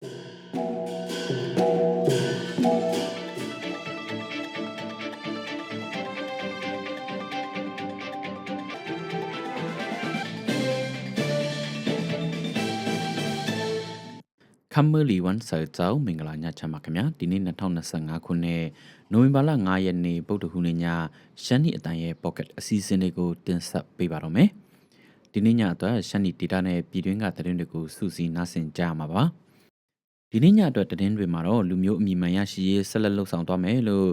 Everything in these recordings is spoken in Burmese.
ခမ်မလီဝန်ဆာဇောင်းမင်္ဂလာညချမ်းပါခင်ဗျာဒီနေ့2025ခုနှစ်နိုဝင်ဘာလ9ရက်နေ့ပုဒ်တခုနေ့ညရှမ်းနီအတန်ရဲ့ pocket အစီအစဉ်လေးကိုတင်ဆက်ပေးပါတော့မယ်ဒီနေ့ညအတွက်ရှမ်းနီ data နဲ့ပြည်တွင်းကသတင်းတွေကိုစုစည်းနားဆင်ကြရမှာပါ ဒီနေ့ညအတွက်သတင်းတွေမှာတော့လူမျိုးအမိမှန်ရရှိရေးဆက်လက်လှုပ်ဆောင်သွားမယ်လို့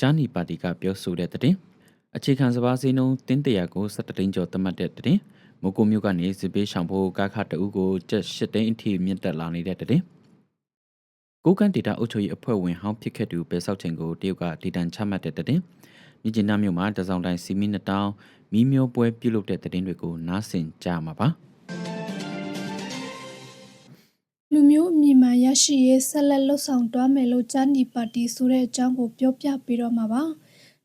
ဂျာနီပါတီကပြောဆိုတဲ့သတင်းအခြေခံစပါးစည်းနှုန်းတင်းတရာကို17သိန်းကျော်သတ်မှတ်တဲ့သတင်းမုတ်ကိုမြို့ကနေစစ်ပေးရှောင်ဖို့ကားခတအူးကိုကျက်၈သိန်းအထိမြင့်တက်လာနေတဲ့တဲ့ကိုကန်ဒေတာအုပ်ချုပ်ရေးအဖွဲ့ဝင်ဟောင်းဖြစ်ခဲ့သူပဲဆောက်ချိန်ကိုတရုတ်ကဒေတန်ချမှတ်တဲ့တဲ့မြကျင်းနာမြို့မှာတစောင်းတိုင်းစီမီနှစ်တောင်းမီးမျိုးပွဲပြုလုပ်တဲ့တဲ့တွေကိုနားဆင်ကြမှာပါ ရရှိရေးဆက်လက်လှုပ်ဆောင်တွားမယ်လို့ဂျာနီပါတီဆိုတဲ့အကြောင်းကိုပြောပြပေးတော့မှာပါ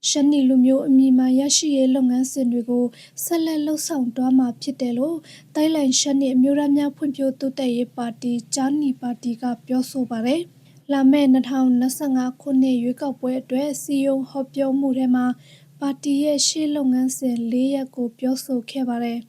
ရှမ်းနီလူမျိုးအမည်မှန်ရရှိရေးလုပ်ငန်းစဉ်တွေကိုဆက်လက်လှုပ်ဆောင်တွားမှာဖြစ်တယ်လို့တိုင်းလိုင်ရှမ်းနီအမျိုးသားများဖွံ့ဖြိုးတိုးတက်ရေးပါတီဂျာနီပါတီကပြောဆိုပါတယ်လာမယ့်2025ခုနှစ်ရွေးကောက်ပွဲအတွက်စီယုံဟောပြောမှုထဲမှာပါတီရဲ့ရှေ့လုပ်ငန်းစဉ်၄ရပ်ကိုပြောဆိုခဲ့ပါတယ်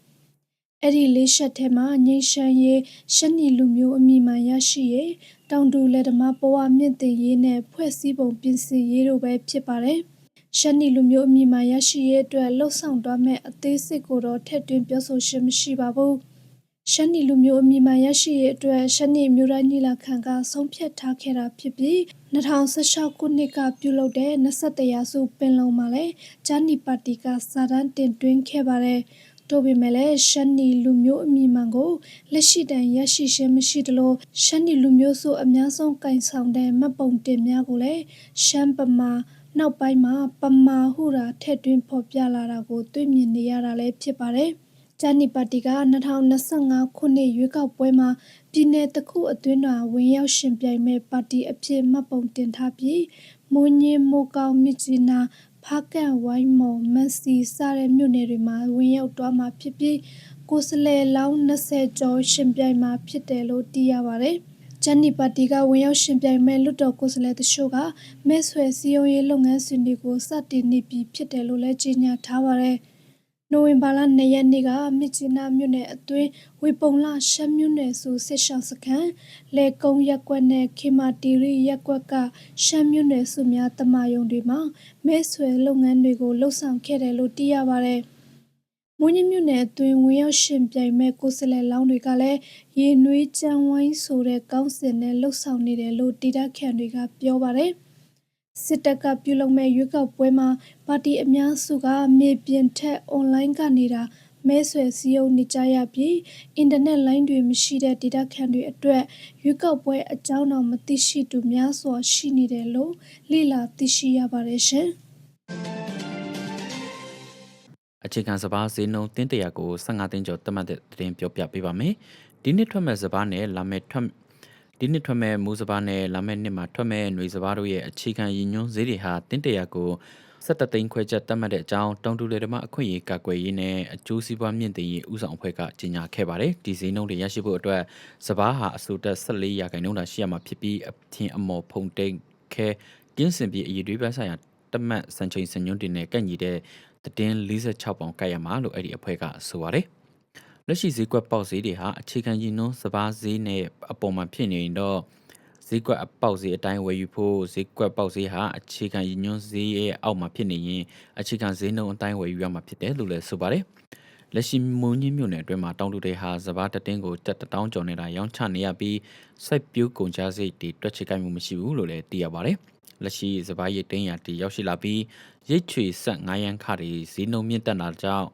အဲ့ဒီလေးချက်ထဲမှာငိမ့်ရှမ်းရေးရှမ်းနီလူမျိုးအမည်မှန်ရရှိရေးတောင်တူလက်ဓမ္မဘဝမြင့်တင်ရေးနဲ့ဖွဲ့စည်းပုံပြင်ဆင်ရေးတို့ပဲဖြစ်ပါတယ်။ရှမ်းနီလူမျိုးအမည်မှန်ရရှိရေးအတွက်လှုပ်ဆောင်သွားမဲ့အသေးစိတ်ကိုတော့ထည့်သွင်းပြောဆိုရှင်းမရှိပါဘူး။ရှမ်းနီလူမျိုးအမည်မှန်ရရှိရေးအတွက်ရှမ်းနီမျိုးတိုင်းညီလာခံကဆုံးဖြတ်ထားခဲ့တာဖြစ်ပြီး2016ခုနှစ်ကပြုလုပ်တဲ့21ရာစုပင်လုံမှာလည်းဂျာနီပါတီကစာတမ်းတင်သွင်းခဲ့ပါတယ်။ တို့ပေမဲ့လည်းရှမ်းနီလူမျိုးအမည်မှန်ကိုလက်ရှိတိုင်ရရှိခြင်းမရှိသလိုရှမ်းနီလူမျိုးစုအများဆုံးကင်ဆောင်တဲ့မှတ်ပုံတင်များကိုလည်းရှမ်းပမာနောက်ပိုင်းမှာပမာဟုတာထည့်သွင်းဖော်ပြလာတာကိုတွေ့မြင်နေရတာလည်းဖြစ်ပါတယ်။ဂျာနီပါတီက2025ခုနှစ်ရွေးကောက်ပွဲမှာပြည်내တစ်ခုအတွင်းမှာဝင်ရောက်ရှင်ပြိုင်မဲ့ပါတီအဖြစ်မှတ်ပုံတင်ထားပြီးမိုးညင်းမိုးကောင်းမြစ်ကြီးနား ဖားကန့်ဝိုင်းမော်မန်စီစတဲ့မြို့နယ်တွေမှာဝင်ရောက်သွားမှာဖြစ်ပြီးကိုယ်စားလှယ်လောင်း20ကျော်ရှင်ပြိုင်မှာဖြစ်တယ်လို့သိရပါတယ်။ဂျန်နီပါတီကဝင်ရောက်ရှင်ပြိုင်မဲ့လွတ်တော်ကိုယ်စားလှယ်တချို့ကမဲဆွယ်စည်းရုံးရေးလုပ်ငန်းစဉ်တွေကိုစတင်နေပြီဖြစ်တယ်လို့လည်းကြေညာထားပါတယ်။ နိုဝင်ဘာလ2ရက်နေ့ကမြစ်ကြီးနားမြို့နယ်အတွင်းဝေပုံလရှမ်းမြို့နယ်စုစစ်ရှောင်းစခန်းလေကုံရက်ကွက်နဲ့ခေမာတီရီရက်ကွက်ကရှမ်းမြို့နယ်စုများတမယုံတွေမှာမဲဆွယ်လုပ်ငန်းတွေကိုလှုပ်ဆောင်ခဲ့တယ်လို့သိရပါတယ်။မွေးညမြို့နယ်အတွင်းဝင်ရောက်ရှင်ပြိုင်မဲ့ကိုယ်စလဲလောင်းတွေကလည်းရေနွေးကြမ်းဝိုင်းဆိုတဲ့ကောင်းစင်နဲ့လှုပ်ဆောင်နေတယ်လို့တိဒခန့်တွေကပြောပါတယ်။ စစ်တပ်ကပြုလုပ်မဲ့ရွေးကောက်ပွဲမှာ ပါတီအများစုက မြေပြင်ထက် အွန်လိုင်းကနေတာမဲဆွယ်စည်းရုံးနေကြရပြီး အင်တာနက်လိုင်းတွေမရှိတဲ့ ဒေတာခန့်တွေအတွက် ရွေးကောက်ပွဲအကြောင်းတော်မသိရှိသူများစွာ ရှိနေတယ်လို့ လေ့လာသိရှိရပါတယ်ရှင်။အခြေခံစပါးဈေးနှုန်း တင်းတရာကို15သိန်းကျော် သတ်မှတ်တဲ့သတင်း ပြောပြပေးပါမယ်။ဒီနှစ်ထွက်မဲ့စပါးနဲ့ လာမဲ့ထွက် ဒီနှစ်ထွက်မဲ့မူစပါးနဲ့လာမယ့်နှစ်မှာထွက်မဲ့ຫນွေစပါးတို့ရဲ့အခြေခံရည်ညွှန်းဈေးတွေဟာတင်းတရာကို17သိန်းခွဲချက်တတ်မှတ်တဲ့အကြောင်းတောင်တူလေဓမ္မအခွင့်အရေးကာကွယ်ရေးနဲ့အကျိုးစီးပွားမြင့်တင်ရေးဥဆောင်အဖွဲ့ကကြေညာခဲ့ပါတယ်။ဒီဈေးနှုန်းတွေရရှိဖို့အတွက်စပါးဟာအစိုးတက်14ရာခိုင်နှုန်းသာရှိရမှာဖြစ်ပြီးအထင်အမော်ဖုန်တိန်ခဲကင်းစင်ပြီးအရေးတွေးပန်းဆိုင်ရာတမတ်စံချိန်စံညွှန်းတင်နဲ့ကန့်ညီတဲ့တင်း46ပေါင်ကတ်ရမှာလို့အဲ့ဒီအဖွဲ့ကဆိုပါတယ်။ လက်ရှိဈေးကွက်ပေါက်ဈေးတွေဟာအခြေခံရည်နှုန်းစပါးဈေးနဲ့အပေါ်မှာဖြစ်နေရင်တော့ဈေးကွက်အပေါက်ဈေးအတိုင်းဝယ်ယူဖို့ဈေးကွက်ပေါက်ဈေးဟာအခြေခံရည်ညွှန်းဈေးရဲ့အောက်မှာဖြစ်နေရင်အခြေခံဈေးနှုန်းအတိုင်းဝယ်ယူရမှာဖြစ်တယ်လို့လည်းဆိုပါတယ်လက်ရှိမုံညင်းမြို့နယ်အတွင်းမှာတောင်တူတွေဟာစပါးတတင်းကိုတက်တောင်းကျော်နေတာရောင်းချနေရပြီးစိုက်ပျိုးကုန်ကြစိတ်တွေတွက်ချကိုက်မှုမရှိဘူးလို့လည်းသိရပါတယ်လက်ရှိစပါးရိတ်တင်းရာတီရောက်ရှိလာပြီးရိတ်ချွေဆက်9ရန်ခါတွေဈေးနှုန်းမြင့်တက်တာကြောင့်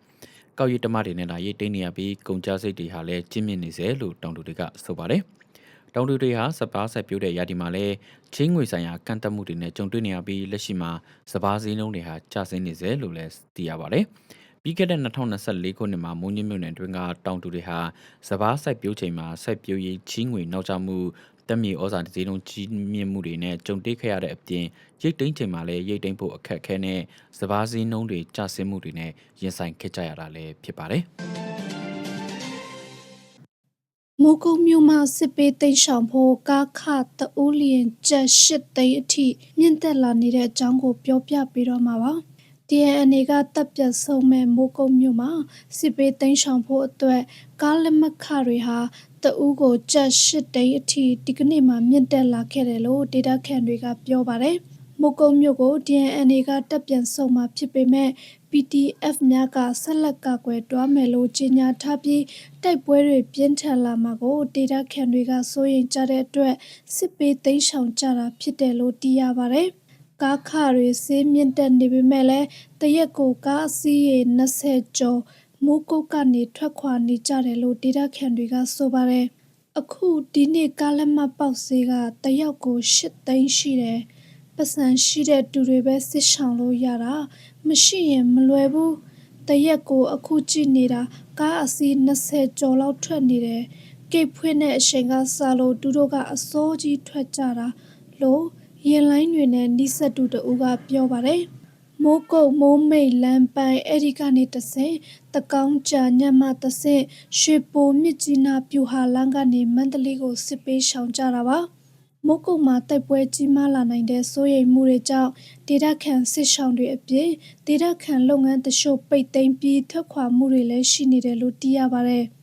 ကောက်ရည်တမတွေနဲ့လာရိတ်တိန်နေရပြီးကုန်ကြစိတ်တွေဟာလည်းကျင်းမြင့်နေစေလို့တောင်တူတွေကဆိုပါတယ်။တောင်တူတွေဟာစပားဆက်ပြိုးတဲ့ရာဒီမှာလည်းချင်းငွေဆိုင်ရာကန့်တက်မှုတွေနဲ့ကြုံတွေ့နေရပြီးလက်ရှိမှာစပားစည်းလုံးတွေဟာကျဆင်းနေစေလို့လည်းသိရပါတယ်။ပြီးခဲ့တဲ့2024ခုနှစ်မှာမုံညင်းမြို့နယ်တွင်းကတောင်တူတွေဟာစပားစိုက်ပျိုးချိန်မှာစိုက်ပျိုးရေးချင်းငွေနောက်ကျမှု တက်မြေဩဇာတည်လုံးကြီးမြင့်မှုတွေနဲ့ကြုံတွေ့ခဲ့ရတဲ့အပြင်ရိတ်သိမ်းချိန်မှာလည်းရိတ်သိမ်းဖို့အခက်အခဲနဲ့စပားစည်းနှုန်းတွေကျဆင်းမှုတွေနဲ့ရင်ဆိုင်ခဲ့ကြရတာလည်းဖြစ်ပါတယ်မိုးကုတ်မြို့မှာစစ်ပေးသိမ်းရှောင်ဖို့ကားခတအိုးလျင်ကျက်ရှစ်သိန်းအထိမြင့်တက်လာနေတဲ့အကြောင်းကိုပြောပြပေးတော့မှာပါ DNA ကတပ်ပြတ်ဆုံးမဲ့မိုးကုတ်မြို့မှာစစ်ပေးသိမ်းရှောင်ဖို့အတွက်ကားလက်မှတ်ခတွေဟာတအူးကိုကျက်ရှစ်သိန်းအထိဒီကနေ့မှမြင့်တက်လာခဲ့တယ်လို့ဒေတာခန်တွေကပြောပါတယ်မိုးကုတ်မြို့ကို DNA ကတပ်ပြန်ဆုံးမှာဖြစ်ပေမဲ့ PDF များကဆက်လက်ကကွယ်တွားမယ်လို့ကြေညာထားပြီးတိုက်ပွဲတွေပြင်းထန်လာမှာကိုဒေတာခန်တွေကစိုးရိမ်ကြတဲ့အတွက်စစ်ပေးသိမ်းရှောင်ကြတာဖြစ်တယ်လို့သိရပါတယ်။ ကားခတွေစေးမြင့်တက်နေပေမဲ့လည်းတရက်ကိုကားအစီးရေ20ကျော်မိုးကုတ်ကနေထွက်ခွာနေကြတယ်လို့ဒေတာခန်တွေကဆိုပါတယ်။အခုဒီနေ့ကားလက်မှတ်ပေါက်ဈေးကတယောက်ကို8သိန်းရှိတယ်။ပတ်စံရှိတဲ့သူတွေပဲစစ်ဆောင်လို့ရတာမရှိရင်မလွယ်ဘူးတရက်ကိုအခုကြည့်နေတာကားအစီး20ကျော်လောက်ထွက်နေတယ်ကိတ်ဖွင့်တဲ့အချိန်ကစလို့သူတို့ကအစိုးကြီးထွက်ကြတာလို့ ရင်လိုင်းတွေနဲ့နှိစက်တူတူကပြောပါတယ်မိုးကုတ်မိုးမိတ်လမ်းပိုင်းအဲ့ဒီကနေတဆင်တကောင်းကြာညမတဆင်ရွှေပိုမြစ်ကြီးနာပြူဟာလန်းကနေမန္တလေးကိုစစ်ပေးရှောင်ကြတာပါမိုးကုတ်မှာတိုက်ပွဲကြီးမားလာနိုင်တဲ့စိုးရိမ်မှုတွေကြောင့်ဒေတာခန်စစ်ဆောင်တွေအပြင်ဒေတာခန်လုပ်ငန်းတချို့ပိတ်သိမ်းပြီးထွက်ခွာမှုတွေလည်းရှိနေတယ်လို့သိရပါတယ်။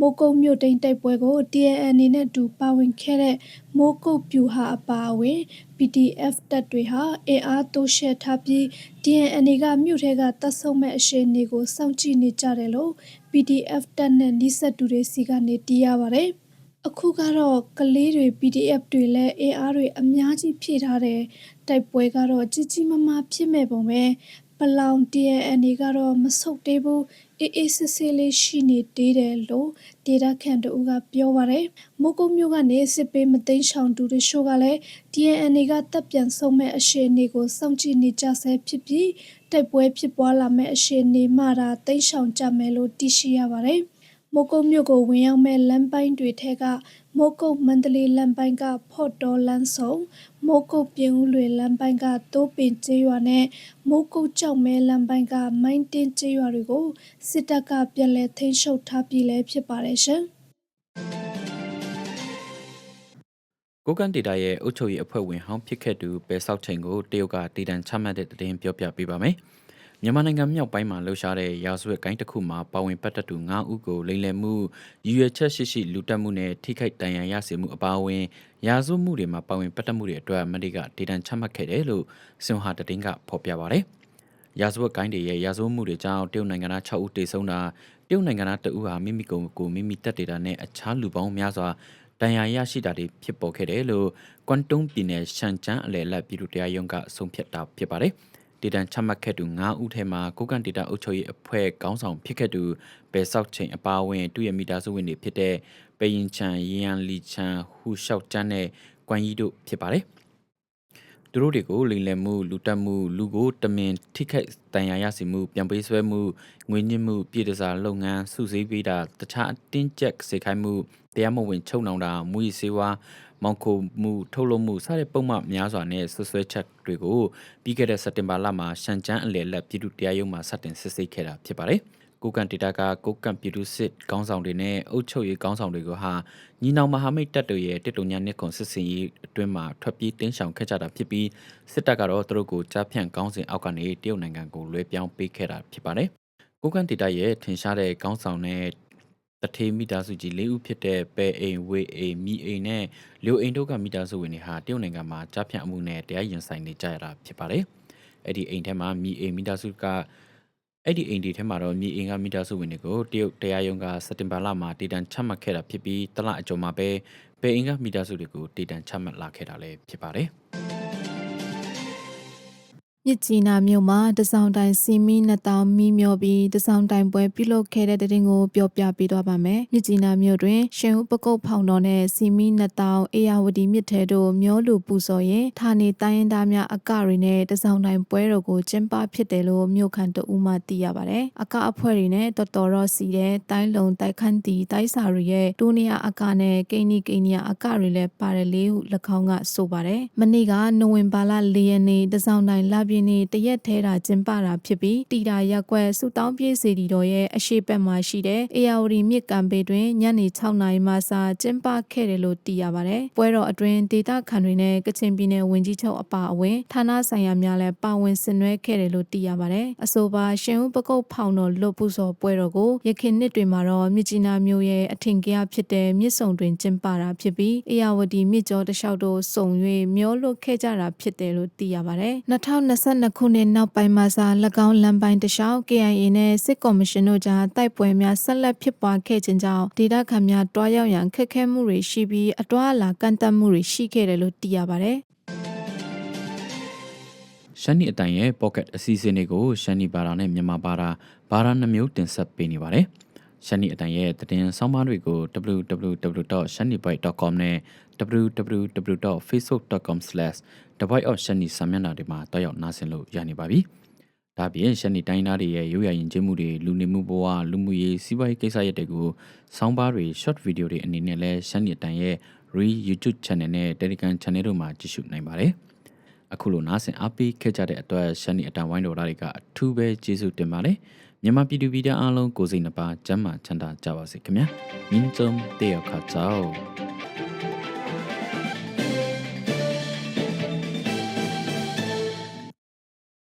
မိုးကုတ်မြို့တိန်တိုက်ပွဲကို TNN နဲ့အတူပါဝင်ခဲ့တဲ့မိုးကုတ်ပြူဟာအပါအဝင် PDF တပ်တွေဟာအင်အားတိုးရှဲထားပြီး TNN ကမြို့ထဲကတပ်ဆုံးမဲ့အခြေအနေကိုစောင့်ကြည့်နေကြတယ်လို့ PDF တပ်နဲ့နှိစက်တူတွေစီကနေသိရပါတယ်။အခုကတော့ကလေးတွေ PDF တွေလည်းအင်အားတွေအများကြီးဖြည့်ထားတယ်တိုက်ပွဲကတော့ကြီးကြီးမားမားဖြစ်မဲ့ပုံပဲ ပလောင် TNN ကတော့မဆုတ်သေးဘူးအေးအေးဆေးဆေးလေးရှိနေသေးတယ်လို့ဒေတာခန်တူကပြောပါတယ်မိုးကုတ်မြို့ကနေစစ်ပေးမသိမ်းဆောင်သူတွေရှို့ကလည်း TNN ကတပ်ပြန်ဆုံးမဲ့အရှိအနေကိုစောင့်ကြည့်နေကြဆဲဖြစ်ပြီးတိုက်ပွဲဖြစ်ပွားလာမဲ့အရှိအနေမှသာသိမ်းဆောင်ကြမယ်လို့သိရှိရပါတယ်မိုးကုတ်မြို့ကိုဝင်ရောက်မဲ့လမ်းပိုင်းတွေထဲက မိုးကုတ်မန္တလေးလမ်းပိုင်းက ဖော့တော်လမ်းဆောင်မိုးကုတ်ပြင်ဦးလွေလမ်းပိုင်းကတိုးပင်ကျေးရွာနဲ့ မိုးကုတ်ကြောက်မဲလမ်းပိုင်းက မိုင်းတင်းကျေးရွာတွေကို စစ်တပ်က ပြန်လည်ထိန်းချုပ်ထားပြီလည်း ဖြစ်ပါတယ်ရှင်။ကိုကန်ဒေတာရဲ့အုပ်ချုပ်ရေးအဖွဲ့ဝင်ဟောင်းဖြစ်ခဲ့သူပဲဆောက်ချိန်ကို တရုတ်က တည်တံချမှတ်တဲ့တည်င်းပြောပြပေးပါမယ်။ မြန်မာနိုင်ငံမြောက်ပိုင်းမှာလှုပ်ရှားတဲ့ရာဇဝတ်ကိုင်းတစ်ခုမှာပါဝင်ပတ်သက်သူ9ဦးကိုလိမ်လည်မှုရည်ရွယ်ချက်ရှိရှိလူတက်မှုနဲ့ထိခိုက်ဒဏ်ရာရစေမှုအပါအဝင်ရာဇဝတ်မှုတွေမှာပါဝင်ပတ်သက်မှုတွေအတွက်မတိကဒေတန်ချမှတ်ခဲ့တယ်လို့စွန်ဟာတတင်းကဖော်ပြပါဗျ။ရာဇဝတ်ကိုင်းတွေရဲ့ရာဇဝတ်မှုတွေကြောင့်တရုတ်နိုင်ငံသား6ဦးတေဆုံးတာတရုတ်နိုင်ငံသား2ဦးဟာမိမိကိုယ်ကိုမိမိတက်ဒေတာနဲ့အခြားလူပေါင်းများစွာဒဏ်ရာရရှိတာတွေဖြစ်ပေါ်ခဲ့တယ်လို့ကွမ်တုံပြည်နယ်ရှန်ကျန်းအလယ်လက်ပြည်သူတရားရုံးကဆုံးဖြတ်တာဖြစ်ပါတယ်။ ဒေတန်ချမှတ်ခဲ့သူ9ဦးထဲမှာကိုကန်ဒေတာအုပ်ချုပ်ရေးအဖွဲ့ခေါင်းဆောင်ဖြစ်ခဲ့သူဘယ်ဆောက်ချိန်အပါအဝင်သူ့ရဲ့မိသားစုဝင်တွေဖြစ်တဲ့ပေရင်ချန်ရန်လီချန်ဟူရှောက်ကျန်းနဲ့ကွမ်ယီတို့ဖြစ်ပါတယ်သူ တို့တွေကိုလိမ်လည်မှုလူတက်မှုလူကိုတမင်ထိခိုက်တန်ရာရစီမှုပြန်ပေးဆွဲမှုငွေညှစ်မှုပြည်တစားလုပ်ငန်းစုစည်းပေးတာတခြားအတင်းကျပ်စေခိုင်းမှုတရားမဝင်ချုပ်နှောင်တာမူရီစေဝါမောင်ခိုမှုထုတ်လုပ်မှုစတဲ့ပုံမှန်များစွာနဲ့ဆွဆွဲချက်တွေကိုပြီးခဲ့တဲ့စက်တင်ဘာလမှာရှန်ကျန်းအလယ်လက်ပြည်သူတရားရုံးမှာစတင်စစ်ဆေးခဲ့တာဖြစ်ပါတယ်။ ကိုကန်ဒေတာကကိုကန်ပြည်သူစစ်ကောင်းဆောင်တွေနဲ့အုပ်ချုပ်ရေးကောင်းဆောင်တွေကိုဟာညီနောင်မဟာမိတ်တပ်တွေရဲ့တစ်တုံညာနှစ်ခွန်စစ်စင်ရေးအတွင်းမှာထွက်ပြေးတင်းရှောင်ခဲ့ကြတာဖြစ်ပြီးစစ်တပ်ကတော့သူတို့ကိုကြားဖြန့်ကောင်းစဉ်အောက်ကနေတရုတ်နိုင်ငံကိုလွှဲပြောင်းပေးခဲ့တာဖြစ်ပါတယ်။ကိုကန်ဒေတာရဲ့ထင်ရှားတဲ့ကောင်းဆောင်နဲ့တထေးမိသားစုကြီး၄ဦးဖြစ်တဲ့ပဲအိမ်ဝေအိမ်မိအိမ်နဲ့လူအိမ်တို့ကမိသားစုဝင်တွေဟာတရုတ်နိုင်ငံမှာကြားဖြတ်အမှုနဲ့တရားရင်ဆိုင်နေကြရတာဖြစ်ပါတယ်။အဲ့ဒီအိမ်ထဲမှာမိအိမ်မိသားစုက အဲ့ဒီအိမ်ဒီထဲမှာတော့မိအိမ်ကမိသားစုဝင်တွေကိုတရုတ်တရားရုံးကစက်တင်ဘာလမှာတည်တံ့ချမှတ်ခဲ့တာဖြစ်ပြီးတလအကြုံမှာပဲပဲအိမ်ကမိသားစုတွေကိုတည်တံ့ချမှတ်လာခဲ့တာလည်းဖြစ်ပါတယ်။ မြစ်ကြီးနားမြို့မှာတစောင်းတိုင်စီမီနှစ်တောင်မီးမျောပြီးတစောင်းတိုင်ပွဲပြုလုပ်ခဲ့တဲ့တဲ့တင်ကိုပြောပြပေးသွားပါမယ်။မြစ်ကြီးနားမြို့တွင်ရှင်ဦးပကုတ်ဖောင်တော်နဲ့စီမီနှစ်တောင်အေယာဝတီမြစ်ထဲတို့မျောလူပူစော်ရင်ဌာနေတိုင်းရင်းသားများအကတွေနဲ့တစောင်းတိုင်ပွဲတော်ကိုကျင်းပဖြစ်တယ်လို့မြို့ခံတဦးမှသိရပါတယ်။အကအဖွဲ့တွေနဲ့တော်တော်တော့စီတဲ့တိုင်းလုံတိုက်ခန်းတီတိုက်စာတွေရဲ့ဒိုနီယာအကနဲ့ကိန်းနီကိန်းနီယာအကတွေလည်းပါတယ်လေဟု၎င်းကဆိုပါတယ်။မနေ့ကနိုဝင်ဘာလ၄ရက်နေ့တစောင်းတိုင်လပြည့်ရီနေ့တရက်ထဲတာကျင်းပတာဖြစ်ပြီးတီတာရက်ကွက်စုတောင်းပြေးစီတီတော်ရဲ့အရှိတ်ဘက်မှာရှိတဲ့အေယာဝတီမြစ်ကံပေတွင်ညနေ6နာရီမှစကျင်းပခဲ့တယ်လို့သိရပါတယ်။ပွဲတော်အတွင်းဒေတာခန်တွေနဲ့ကချင်ပြည်နယ်ဝန်ကြီးချုပ်အပါအဝင်ဌာနဆိုင်ရာများလည်းပါဝင်ဆင်နွှဲခဲ့တယ်လို့သိရပါတယ်။အဆိုပါရှင်ဦးပကုတ်ဖောင်တော်လွတ်ပူစော်ပွဲတော်ကိုရခိုင်နှစ်တွေမှာတော့မြစ်ကြီးနားမြို့ရဲ့အထင်ကြီးဖြစ်တဲ့မြစ်ဆုံတွင်ကျင်းပတာဖြစ်ပြီးအေယာဝတီမြစ်ကျော်တစ်လျှောက်တို့စုံ၍မျောလွတ်ခဲ့ကြတာဖြစ်တယ်လို့သိရပါတယ်။2022ခုနှစ်နောက်ပိုင်းမှာစာ၎င်းလမ်းပိုင်းတစ်လျှောက် KIA နဲ့စစ်ကော်မရှင်တို့ကြားတိုက်ပွဲများဆက်လက်ဖြစ်ပွားခဲ့ခြင်းကြောင့်ဒေသခံများတွားရောက်ရန်ခက်ခဲမှုတွေရှိပြီးအတွားအလာကန့်သတ်မှုတွေရှိခဲ့တယ်လို့သိရပါတယ်။ရှမ်းနီအတိုင်းရဲ့ pocket အစီအစဉ်တွေကိုရှမ်းနီဘာသာနဲ့မြန်မာဘာသာဘာသာနှမျိုးတင်ဆက်ပေးနေပါတယ်။ ရှမ်းနီအတိုင်းရဲ့သတင်းဆောင်းပါးတွေကို www.shaniboy.com နဲ့ www.facebook.com/thevoiceofshani စာမျက်နှာတွေမှာတောက်ရောက်နားဆင်လို့ရနေပါပြီ။ဒါ့အပြင်ရှမ်းနီတိုင်းသားတွေရဲ့ရိုးရာယဉ်ကျေးမှုတွေလူနေမှုဘဝလူမှုရေးစီးပွားရေးကိစ္စရပ်တွေကိုဆောင်းပါးတွေ short video တွေအနေနဲ့လဲရှမ်းနီအတိုင်းရဲ့ re YouTube channel နဲ့ Telegram channel တို့မှာကြည့်ရှုနိုင်ပါတယ်။အခုလိုနားဆင်အားပေးခဲ့ကြတဲ့အတွက်ရှမ်းနီအတန်ဝိုင်းတော်သားတွေကအထူးပဲကျေးဇူးတင်ပါတယ် မြန်မာပြည်သူပြည်သားအားလုံးကိုယ်စိတ်နှပါကျမ်းမာချမ်းသာကြပါစေခင်ဗျာမြင်းစုံတေယောက်ခါချော